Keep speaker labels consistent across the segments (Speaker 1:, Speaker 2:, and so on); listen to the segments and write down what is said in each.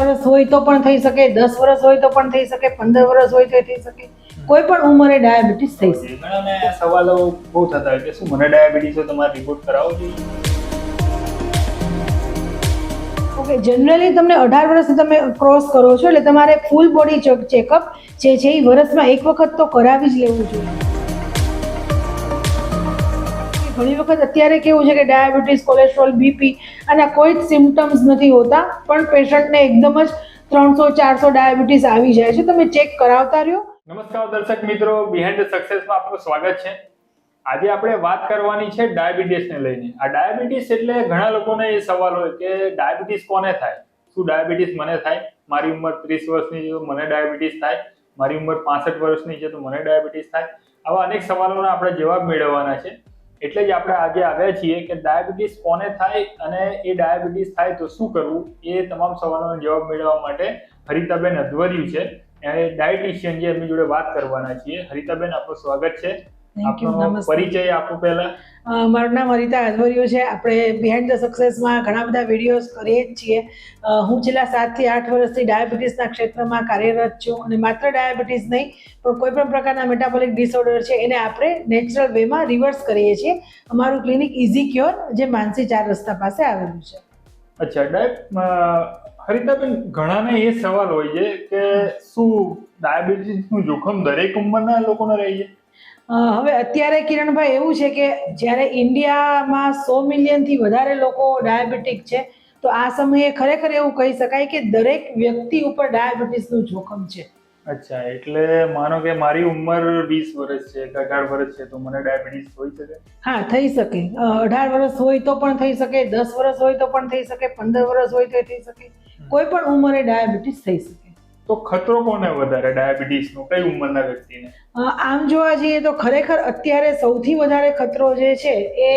Speaker 1: વર્ષ હોય તો પણ થઈ શકે દસ વર્ષ હોય તો પણ થઈ શકે પંદર વર્ષ હોય તો થઈ શકે. કોઈ પણ ઉંમરે ડાયાબિટીસ થઈ શકે.
Speaker 2: મને સવાલો બહુ થતા હોય કે શું મને ડાયાબિટીસ હોય તમારે રિપોર્ટ કરાવવો જોઈએ?
Speaker 1: ઓકે જનરલી તમને અઢાર વર્ષથી તમે ક્રોસ કરો છો એટલે તમારે ફૂલ બોડી ચેકઅપ જે છે એ વર્ષમાં એક વખત તો કરાવી જ લેવું જોઈએ. ઘણી વખત અત્યારે કેવું છે કે ડાયાબિટીસ, કોલેસ્ટ્રોલ, બીપી અને કોઈ જ સિમ્ટમ્સ નથી હોતા, પણ પેશન્ટને એકદમ જ ત્રણસો, ચારસો ડાયાબિટીસ આવી જાય છે. તમે ચેક કરાવતા રહ્યો.
Speaker 2: નમસ્કાર દર્શક મિત્રો બિહાઇન્ડ સક્સેસમાં આપનું સ્વાગત છે. આજે આપણે વાત કરવાની છે ડાયાબિટીસને લઈને. આ ડાયાબિટીસ એટલે ઘણા લોકોને એ સવાલ હોય કે ડાયાબિટીસ કોને થાય? શું ડાયાબિટીસ મને થાય? મારી ઉંમર ત્રીસ વર્ષની છે મને ડાયાબિટીસ થાય. મારી ઉંમર પાસઠ વર્ષની છે તો મને ડાયાબિટીસ થાય. આવા અનેક સવાલોના આપણે જવાબ મેળવવાના છે. એટલે જ આપણે આજે આવ્યા છીએ કે ડાયાબિટીસ કોને થાય અને એ ડાયાબિટીસ થાય તો શું કરવું? એ તમામ સવાલોનો જવાબ મેળવવા માટે હરિતાબેન અધવર્યું છે. એ ડાયટિશિયન જે એમની જોડે વાત કરવાના છીએ. હરિતાબેન, આપનું સ્વાગત છે.
Speaker 1: થેન્ક યુ નમસ્તે
Speaker 2: પરિચય આપો પહેલા.
Speaker 1: મારું નામ અરિતા અધવરિયો છે. આપણે બિહાઇન્ડ ધ સક્સેસમાં ઘણા બધા વિડીયોઝ કરીએ જ છીએ. હું છેલ્લા સાતથી આઠ વર્ષથી ડાયાબિટીસના ક્ષેત્રમાં કાર્યરત છું અને માત્ર ડાયાબિટીસ નહીં પણ કોઈ પણ પ્રકારના મેટાબોલિક ડિસઓર્ડર છે એને આપણે નેચરલ વેમાં રિવર્સ કરીએ છીએ. અમારું ક્લિનિક ઇઝી ક્યોર જે માનસી ચાર રસ્તા પાસે આવેલું છે.
Speaker 2: અચ્છા ડાય હરિતાબેન ઘણાને એ સવાલ હોય છે કે શું ડાયાબિટીસનું જોખમ દરેક ઉંમરના લોકોને રહે છે.
Speaker 1: હવે અત્યારે કિરણભાઈ એવું છે કે જ્યારે ઇન્ડિયામાં સો મિલિયનથી વધારે લોકો ડાયાબિટીક છે તો આ સમયે ખરેખર એવું કહી શકાય કે દરેક વ્યક્તિ ઉપર ડાયાબિટીસનું જોખમ છે.
Speaker 2: અચ્છા એટલે માનો કે મારી ઉંમર વીસ વર્ષ છે કે અઢાર વર્ષ છે તો મને ડાયાબિટીસ હોઈ શકે?
Speaker 1: હા થઈ શકે. અઢાર વર્ષ હોય તો પણ થઈ શકે દસ વર્ષ હોય તો પણ થઈ શકે પંદર વર્ષ હોય તો થઈ શકે. કોઈ પણ ઉંમરે ડાયાબિટીસ થઈ શકે.
Speaker 2: તો ખતરો કોને વધારે? ડાયાબિટીસનો? કઈ ઉંમરના વ્યક્તિને?
Speaker 1: આમ જોવા જઈએ તો ખરેખર અત્યારે સૌથી વધારે ખતરો જે છે એ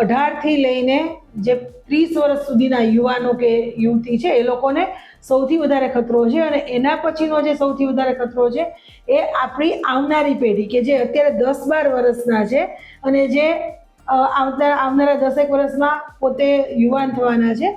Speaker 1: અઢારથી લઈને જે ત્રીસ વર્ષ સુધીના યુવાનો કે યુવતી છે, એ લોકોને સૌથી વધારે ખતરો છે અને એના પછીનો જે સૌથી વધારે ખતરો છે એ આપણી આવનારી પેઢી કે જે અત્યારે દસ બાર વર્ષના છે અને જે આવતા, આવનારા દસેક વર્ષમાં પોતે યુવાન થવાના છે.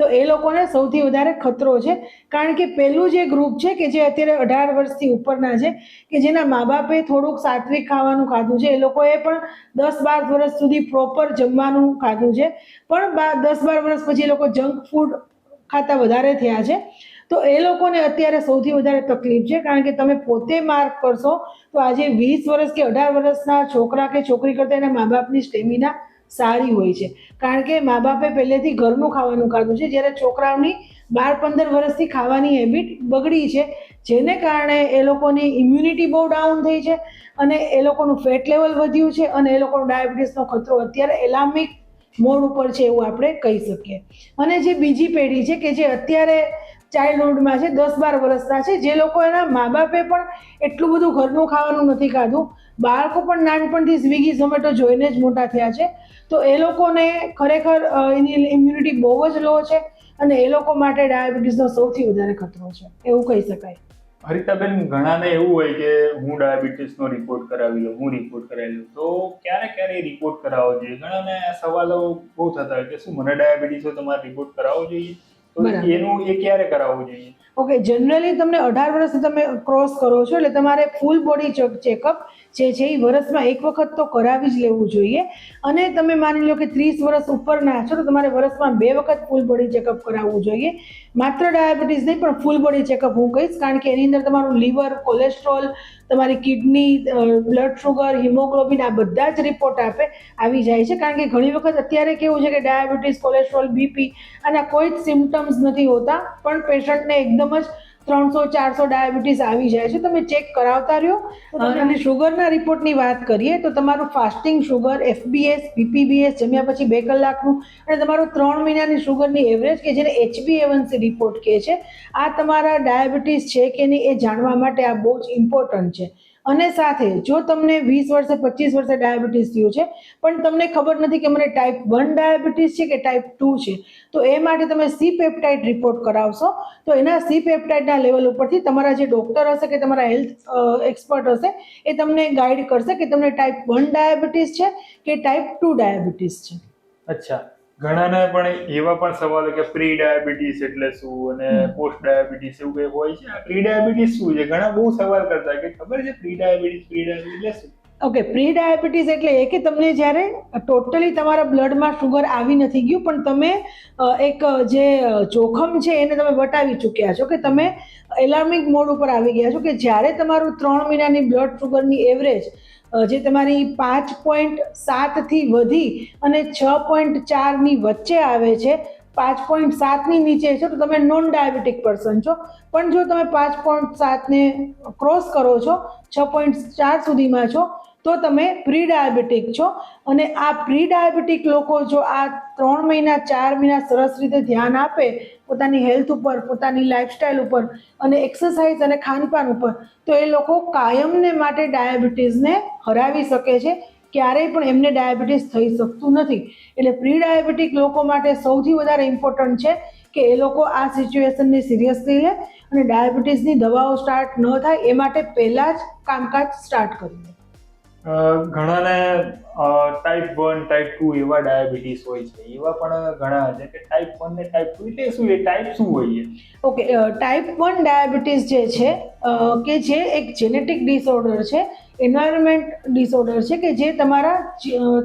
Speaker 1: તો એ લોકોને સૌથી વધારે ખતરો છે. કારણ કે પહેલું જે ગ્રુપ છે કે જે અત્યારે અઢાર વર્ષથી ઉપરના છે, કે જેના મા બાપે થોડુંક સાત્વિક ખાવાનું ખાધું છે, એ લોકોએ પણ દસ બાર વર્ષ સુધી પ્રોપર જમવાનું ખાધું છે. પણ દસ બાર વર્ષ પછી એ લોકો જંક ફૂડ ખાતા વધારે થયા છે. તો એ લોકોને અત્યારે સૌથી વધારે તકલીફ છે, કારણ કે તમે પોતે માર્ક કરશો તો આજે વીસ વર્ષ કે અઢાર વર્ષના છોકરા કે છોકરી કરતાં એના મા બાપની સ્ટેમિના સારી હોય છે. કારણ કે મા બાપે પહેલેથી ઘરનું ખાવાનું ખાધું છે. જ્યારે છોકરાઓની બાર પંદર વર્ષથી ખાવાની હેબિટ બગડી છે. જેને કારણે એ લોકોની ઇમ્યુનિટી બહુ ડાઉન થઈ છે અને એ લોકોનું ફેટ લેવલ વધ્યું છે અને એ લોકોનો ડાયાબિટીસનો ખતરો અત્યારે એલામિક મોડ ઉપર છે એવું આપણે કહી શકીએ. અને જે બીજી પેઢી છે કે જે અત્યારે ચાઇલ્ડહુડમાં છે, દસ બાર વર્ષના છે, જે લોકો એના મા બાપે પણ એટલું બધું ઘરનું ખાવાનું નથી ખાધું. બાળકો પણ નાનપણથી સ્વિગી ઝોમેટો જોઈને જ મોટા થયા છે. તો એ લોકોને ખરેખર એની ઇમ્યુનિટી બહુ જ લો છે અને એ લોકો માટે ડાયાબિટીસનો સૌથી વધારે ખતરો છે. એવું કહી શકાય.
Speaker 2: હરિતાબેન ઘણાને એવું હોય કે હું ડાયાબિટીસનો રિપોર્ટ કરાવી લઉં હું રિપોર્ટ કરાવી લઉં. તો ક્યારે ક્યારે રિપોર્ટ કરાવવો જોઈએ? ઘણાને સવાલો બહુ થતા હોય કે શું મને ડાયાબિટીસ હોય તમારે રિપોર્ટ કરાવવો જોઈએ? તો એનું એ ક્યારે કરાવવું જોઈએ?
Speaker 1: ઓકે જનરલી તમને અઢાર વર્ષથી તમે ક્રોસ કરો છો એટલે તમારે ફૂલ બોડી ચેકઅપ જે છે એ વર્ષમાં એક વખત તો કરાવી જ લેવું જોઈએ. અને તમે માની લો કે ત્રીસ વર્ષ ઉપરના છો, તો તમારે વર્ષમાં બે વખત ફૂલ બોડી ચેકઅપ કરાવવું જોઈએ. માત્ર ડાયાબિટીસ નહીં, પણ ફૂલ બોડી ચેકઅપ હું કહીશ, કારણ કે એની અંદર તમારું લીવર કોલેસ્ટ્રોલ તમારી કિડની બ્લડ શુગર હિમોગ્લોબિન આ બધા જ રિપોર્ટ આપે, આવી જાય છે. કારણ કે ઘણી વખત અત્યારે કેવું છે કે ડાયાબિટીસ કોલેસ્ટ્રોલ બીપી આના કોઈ જ સિમ્ટમ્સ નથી હોતા, પણ પેશન્ટને એકદમ જ ત્રણસો ચારસો ડાયાબિટીસ આવી જાય છે તમે ચેક કરાવતા રહ્યો. અને શુગરના રિપોર્ટની વાત કરીએ તો તમારું ફાસ્ટિંગ શુગર એફબીએસ પીપીબીએસ જમ્યા પછી બે કલાકનું અને તમારું ત્રણ મહિનાની શુગરની એવરેજ કે જેને એચબીએવનસી રિપોર્ટ કહે છે આ તમારા ડાયાબિટીસ છે કે નહીં એ જાણવા માટે આ બહુ જ ઇમ્પોર્ટન્ટ છે. અને સાથે જો તમને વીસ વર્ષે, પચીસ વર્ષે ડાયાબિટીસ થયું છે, પણ તમને ખબર નથી કે મને ટાઈપ વન ડાયાબિટીસ છે કે ટાઈપ ટુ છે, તો એ માટે તમે સી પેપ્ટાઇડ રિપોર્ટ કરાવશો. તો એના સી પેપ્ટાઇડના લેવલ ઉપરથી તમારા જે ડૉક્ટર હશે કે તમારા હેલ્થ એક્સપર્ટ હશે, એ તમને ગાઈડ કરશે કે તમને ટાઈપ વન ડાયાબિટીસ છે કે ટાઈપ ટુ ડાયાબિટીસ છે.
Speaker 2: અચ્છા. ઘણાને પણ એવા પણ સવાલો કે પ્રી ડાયાબિટીસ એટલે શું અને પોસ્ટ ડાયાબિટીસ એવું કંઈ હોય છે? પ્રી ડાયાબિટીસ શું છે? ઘણા બહુ સવાલ કરતા કે ખબર છે પ્રી ડાયાબિટીસ પ્રી ડાયાબિટીસ એટલે શું?
Speaker 1: ઓકે પ્રી ડાયાબિટીસ એટલે એ કે તમને જ્યારે ટોટલી તમારા બ્લડમાં શુગર આવી નથી ગયું પણ તમે એક જે જોખમ છે એને તમે વટાવી ચૂક્યા છો કે તમે એલાર્મિક મોડ ઉપર આવી ગયા છો કે જ્યારે તમારું ત્રણ મહિનાની બ્લડ શુગરની એવરેજ જે તમારી પાંચ પોઈન્ટ સાતથી વધી અને છ પોઈન્ટ ચારની વચ્ચે આવે છે, પાંચ પોઈન્ટ સાતની નીચે છે, તો તમે નોન ડાયાબિટીક પર્સન છો. પણ જો તમે પાંચ પોઈન્ટ સાતને ક્રોસ કરો છો, છ પોઈન્ટ ચાર સુધીમાં છો તો તમે પ્રી ડાયાબિટીક છો. અને આ પ્રી ડાયાબિટીક લોકો જો આ ત્રણ મહિના, ચાર મહિના સરસ રીતે ધ્યાન આપે, પોતાની હેલ્થ ઉપર, પોતાની લાઇફસ્ટાઇલ ઉપર અને એક્સરસાઇઝ અને ખાનપાન ઉપર, તો એ લોકો કાયમને માટે ડાયાબિટીસને હરાવી શકે છે. ક્યારેય પણ એમને ડાયાબિટીસ થઈ શકતું નથી. એટલે પ્રી ડાયાબિટીક લોકો માટે સૌથી વધારે ઇમ્પોર્ટન્ટ છે કે એ લોકો આ સિચ્યુએશનને સિરિયસલી લે અને ડાયાબિટીસની દવાઓ સ્ટાર્ટ ન થાય, એ માટે પહેલાં જ કામકાજ સ્ટાર્ટ કરી દે.
Speaker 2: ઘણાને ટાઈપ વન ટાઈપ ટુ એવા ડાયાબિટીસ હોય છે. એવા પણ ઘણા છે કે ટાઈપ વન ને ટાઈપ ટુ એટલે શું એ ટાઈપ શું હોય છે?
Speaker 1: ઓકે ટાઈપ વન ડાયાબિટીસ જે છે કે જે એક જેનેટિક ડિસઓર્ડર છે એન્વાયરમેન્ટ ડિસઓર્ડર છે કે જે તમારા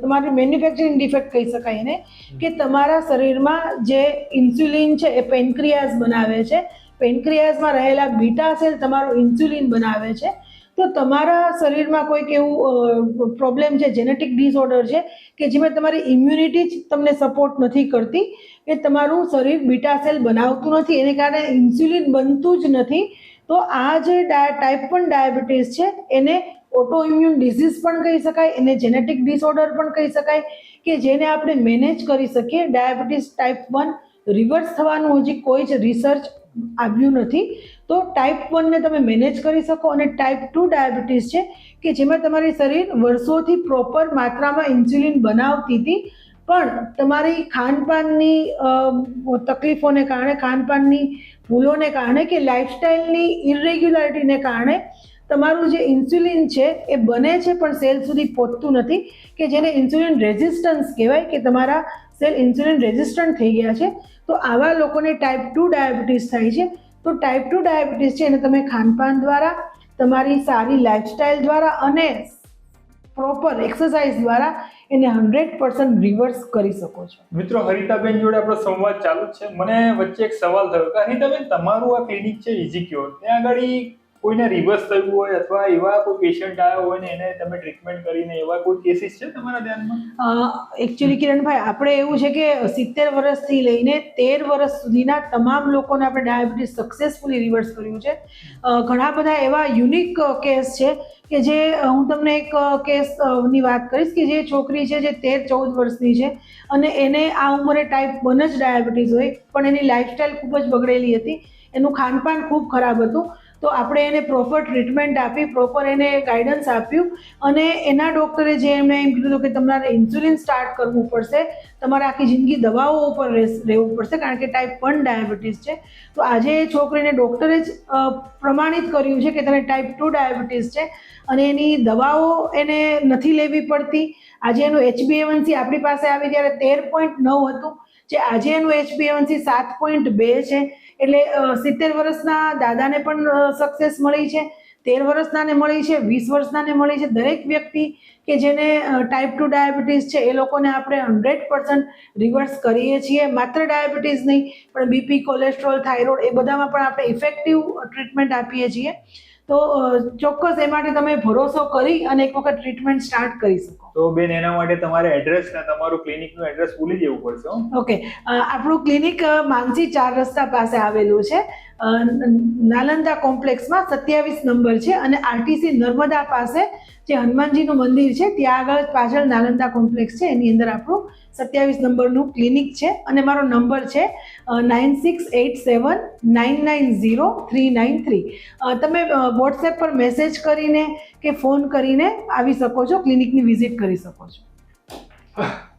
Speaker 1: તમારી મેન્યુફેક્ચરિંગ ડિફેક્ટ કહી શકાય એને કે તમારા શરીરમાં જે ઇન્સ્યુલિન છે એ પેનક્રિયાઝ બનાવે છે. પેનક્રિયાઝમાં રહેલા બીટા સેલ તમારું ઇન્સ્યુલિન બનાવે છે. તો તમારા શરીરમાં કોઈક એવું પ્રોબ્લેમ છે જેનેટિક ડિસઓર્ડર છે, કે જેમાં તમારી ઇમ્યુનિટી જ તમને સપોર્ટ નથી કરતી, કે તમારું શરીર બીટા સેલ બનાવતું નથી, એને કારણે ઇન્સ્યુલિન બનતું જ નથી, તો આ જે ટાઈપ વન ડાયાબિટીસ છે, એને ઓટો ઇમ્યુન ડિઝીઝ પણ કહી શકાય, એને જેનેટિક ડિસઓર્ડર પણ કહી શકાય, કે જેને આપણે મેનેજ કરી શકીએ ડાયાબિટીસ ટાઈપ વન રિવર્સ થવાનું હજી કોઈ જ રિસર્ચ આવ્યું નથી. તો ટાઈપ વનને તમે મેનેજ કરી શકો અને ટાઈપ ટુ ડાયાબિટીસ છે કે જેમાં તમારી શરીર વર્ષોથી પ્રોપર માત્રામાં ઇન્સ્યુલિન બનાવતી હતી. પણ તમારી ખાનપાનની તકલીફોને કારણે, ખાનપાનની ભૂલોને કારણે કે લાઇફસ્ટાઈલની ઇરેગ્યુલારિટીને કારણે તમારું જે ઇન્સ્યુલિન છે એ બને છે પણ સેલ સુધી પહોંચતું નથી કે જેને ઇન્સ્યુલિન રેઝિસ્ટન્સ કહેવાય કે તમારા સેલ ઇન્સ્યુલિન રેઝિસ્ટન્ટ થઈ ગયા છે. તો આવા લોકોને ટાઈપ ટુ ડાયાબિટીસ થાય છે. તો ટાઈપ ટુ ડાયાબિટીસ છે એને તમે ખાનપાન દ્વારા, તમારી સારી લાઇફસ્ટાઈલ દ્વારા અને પ્રોપર એક્સરસાઇઝ દ્વારા એને હંડ્રેડ પર્સન્ટ રિવર્સ કરી શકો છો.
Speaker 2: મિત્રો, હરિતાબેન જોડે આપણો સંવાદ ચાલુ છે. મને વચ્ચે એક સવાલ થયો કે, હરિતાબેન, તમારું આ ક્લિનિક છે ઇઝી ક્યોર ત્યાં આગળ કોઈને રિવર્સ થયું હોય અથવા એવા કોઈ પેશન્ટ આવ્યા હોય ને એને તમે ટ્રીટમેન્ટ કરીને એવા કોઈ કેસીસ છે તમારા ધ્યાનમાં?
Speaker 1: એકચ્યુઅલી કિરણભાઈ, આપણે એવું છે કે સિત્તેર વર્ષથી લઈને તેર વર્ષ સુધીના તમામ લોકોને આપણે ડાયાબિટીસ સક્સેસફુલી રિવર્સ કર્યું છે. ઘણા બધા એવા યુનિક કેસ છે કે જે હું તમને એક કેસની વાત કરીશ કે જે છોકરી છે જે તેર ચૌદ વર્ષની છે અને એને આ ઉંમરે ટાઈપ વન જ ડાયાબિટીસ હોય, પણ એની લાઇફસ્ટાઈલ ખૂબ જ બગડેલી હતી. એનું ખાનપાન ખૂબ ખરાબ હતું. તો આપણે એને પ્રોપર ટ્રીટમેન્ટ આપી પ્રોપર એને ગાઈડન્સ આપ્યું અને એના ડૉક્ટરે જે એમને એમ કીધું કે તમારે ઇન્સ્યુલિન સ્ટાર્ટ કરવું પડશે, તમારે આખી જિંદગી દવાઓ ઉપર રહેવું પડશે કારણ કે ટાઈપ વન ડાયાબિટીસ છે. તો આજે એ છોકરીને ડૉક્ટરે જ પ્રમાણિત કર્યું છે કે તને ટાઈપ ટુ ડાયાબિટીસ છે અને એની દવાઓ એને નથી લેવી પડતી. આજે એનું એચબીએવનસી આપણી પાસે આવી ત્યારે તેર પોઈન્ટ નવ હતું, જે આજે એનું એચબીએવનસી સાત પોઈન્ટ બે છે. એટલે સિત્તેર વર્ષના દાદાને પણ સક્સેસ મળી છે. તેર વર્ષનાને મળી છે, વીસ વર્ષનાને મળી છે. દરેક વ્યક્તિ કે જેને ટાઈપ ટુ ડાયાબિટીસ છે, એ લોકોને આપણે હંડ્રેડ પર્સન્ટ રિવર્સ કરીએ છીએ. માત્ર ડાયાબિટીસ નહીં, પણ બીપી કોલેસ્ટ્રોલ થાઇરોઇડ એ બધામાં પણ આપણે ઇફેક્ટિવ ટ્રીટમેન્ટ આપીએ છીએ. તો ચોક્કસ એ માટે તમે ભરોસો કરી અને એક વખત ટ્રીટમેન્ટ સ્ટાર્ટ કરી શકો.
Speaker 2: તો બેન એના માટે તમારે એડ્રેસ ને તમારું ક્લિનિકનું એડ્રેસ ભૂલી જવું પડશે
Speaker 1: ઓકે આપણું ક્લિનિક માનસી ચાર રસ્તા પાસે આવેલું છે. નાલંદા કોમ્પ્લેક્સમાં સત્યાવીસ નંબર છે અને આરટીસી નર્મદા પાસે જે હનુમાનજીનું મંદિર છે, ત્યાં આગળ પાછળ નાલંદા કોમ્પ્લેક્સ છે. એની અંદર આપણું સત્યાવીસ નંબરનું ક્લિનિક છે અને મારો નંબર છે nine six eight seven nine nine zero three nine three. તમે વોટ્સએપ પર મેસેજ કરીને કે ફોન કરીને આવી શકો છો, ક્લિનિકની વિઝિટ કરી શકો છો.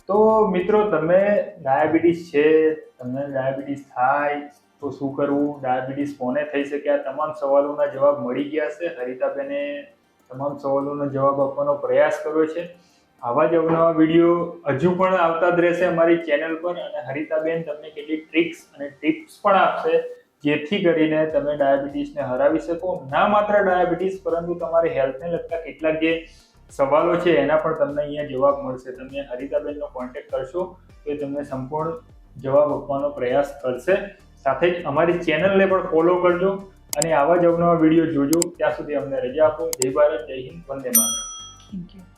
Speaker 2: તો મિત્રો, તમે ડાયાબિટીસ છે, તમને ડાયાબિટીસ થાય તો શું કરવું? ડાયાબિટીસ કોને થઈ શકે? આ તમામ સવાલોના જવાબ મળી ગયા છે. હરિતાબેને તમામ સવાલોનો જવાબ આપવાનો પ્રયાસ કર્યો છે. આવા જ અવનવા વીડિયો હજુ પણ આવતા જ રહેશે અમારી ચેનલ પર અને હરિતાબેન તમને કેટલીક ટ્રિક્સ અને ટિપ્સ પણ આપશે, જેથી કરીને તમે ડાયાબિટીસને હરાવી શકો. ના માત્ર ડાયાબિટીસ, પરંતુ તમારી હેલ્થને લગતા કેટલાક જે સવાલો છે, એના પણ તમને અહીંયા જવાબ મળશે. તમે હરિતાબેનનો કોન્ટેક્ટ કરશો તો એ તમને સંપૂર્ણ જવાબ આપવાનો પ્રયાસ કરશે. સાથે જ અમારી ચેનલને પણ ફોલો કરજો અને આવા જ અવનવા વીડિયો જોજો. ત્યાં સુધી અમને રજા આપો. જય ભારત, જય હિન્દ, વંદે માતરમ.
Speaker 1: Thank you